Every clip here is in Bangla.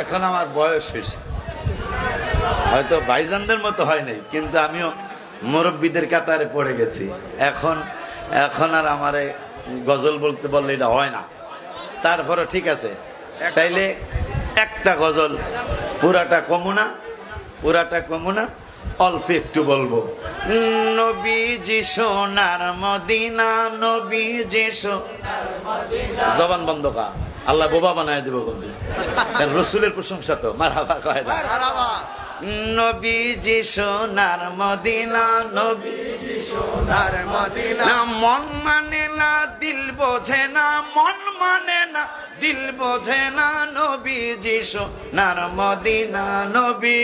এখন আমার বয়স হয়েছে। হয়তো ভাইজানদের মতো হয় নাই, কিন্তু আমিও মুরব্বীদের কাতারে পড়ে গেছি। এখন এখন আর আমারে গজল বলতে বললে এটা হয় না। তারপরে ঠিক আছে। তাইলে একটা গজল, পুরাটা কমুনা পুরাটা কমুনা, অল্প একটু বলব। নবীজি সোনার মদিনা সোনার জবান বন্ধ কা আল্লাহ বোবা বানায় দেবো কারণ রসুলের প্রশংসা তো মার হাবা কয় না। নবীজি সোনার মদিনা নবীজি সোনার মদিনা। মন মানে না দিল বোঝে না মন মানে না দিল বোঝে না নবীজি সোনার মদিনা নবী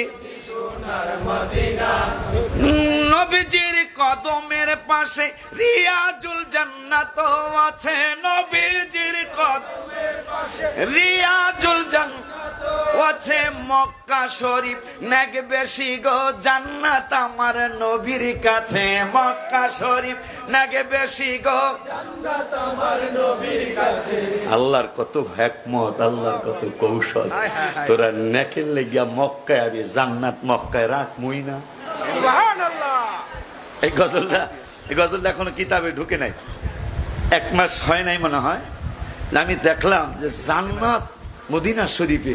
নবীজির কদমের পাশে রিয়াজুল জান্নাত আছে। নবীজির কদমের পাশে রিয়াজুল জান্নাত আছে। মক্কা শরীফ নেক বেশি গো জান্নাত আমার নবীর কাছে। মক্কা শরীফ নেক বেশি গো জান্নাত আমার নবীর কাছে। আল্লাহর কত হ্যাকমত আল্লাহর কত কৌশল। তোরা নেকের লেগিয়া মক্কায় আবি জান্নাত মক্কায় রাখ মুই না। সুবহানাল্লাহ এই গজলটা এই গজলটা এখনও কিতাবে ঢুকে নাই। এক মাস হয় নাই মনে হয়। আমি দেখলাম যে জান্নাত মদিনা শরীফে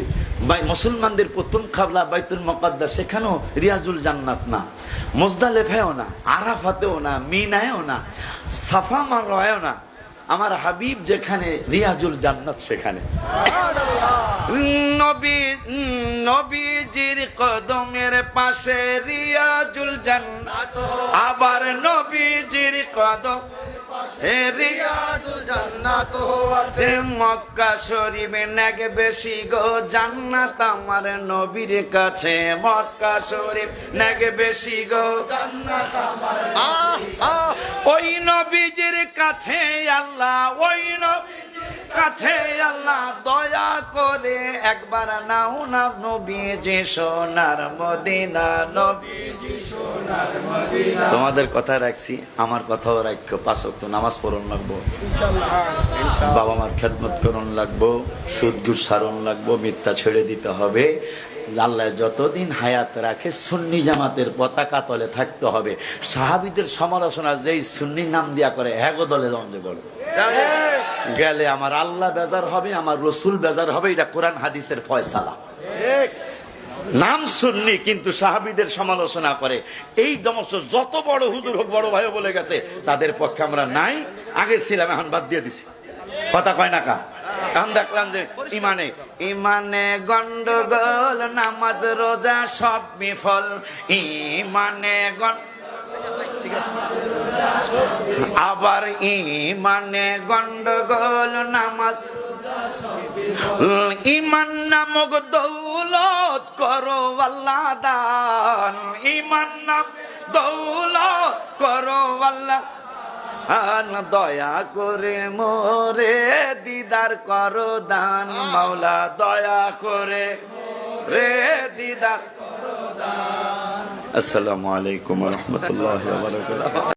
মুসলমানদের প্রথম খাবলা বাইতুল মকদ্দা সেখানেও রিয়াজুল জান্নাত না। মোজদালেফেও না, আরাফাতেও না, মিনায়ও না, সাফা মারওয়ায়ও না। আমার হাবিব যেখানে, রিয়াজুল জান্নাত সেখানে। নবী, নবীজির কদমের পাশে রিয়াজুল জান্নাত। আবার নবীজির কদম জান্নাত। যে মক্কা শরীফে নাগে বেশি গো, জান্নাত আমার নবীর কাছে। মক্কা শরীফ নাগে বেশি গো আহ আহ ওই নবীজির কাছে আল্লাহ ওই কাছে আল্লাহ দয়া করে একবার নাও না নবী যে সোনার মদিনা। নবী তোমাদের কথা রাখছি আমার কথাও রাখো পাঁচ ওয়াক্ত নামাজ পড়ন লাগবো। বাবা মার খেদমত করণ লাগবো শুদ্ধ সারণ লাগবো মিথ্যা ছেড়ে দিতে হবে। আল্লাহ যতদিন হায়াত রাখে সুন্নি জামাতের পতাকা তলে থাকতে হবে। সাহাবিদের সমালোচনা যেই সুন্নি নাম দিয়া করে হ্যাগো দলে লঞ্জে বলবে গেলে আমার আল্লাহ বেজার হবে আমার রসুল বেজার হবে এটা কোরআন হাদিসের ফয়সালা। নাম শুননি কিন্তু সাহাবিদের সমালোচনা করে। এই দমস যত বড় হুজুর হোক বড় ভাইও বলে গেছে তাদের পক্ষে আমরা নাই আগে ছিলাম এখন বাদ দিয়ে দিছি। কথা কয় না কা? এখন দেখলাম যে ইমানে ইমানে গন্ডগোল, নামাজ, রোজা সব বিফল। ইমানে গন্ড আবার ইমানে গন্ডগোল, নামাজ ইমান নামক দৌলত করো আল্লাহ দান। ইমান নাম দৌলত করো আল্লাহ আন দয়া করে মোরে দিদার করো দান, মাওলা দয়া করে রে দিদার আসসালামু আলাইকুম রহমতুল্লাহ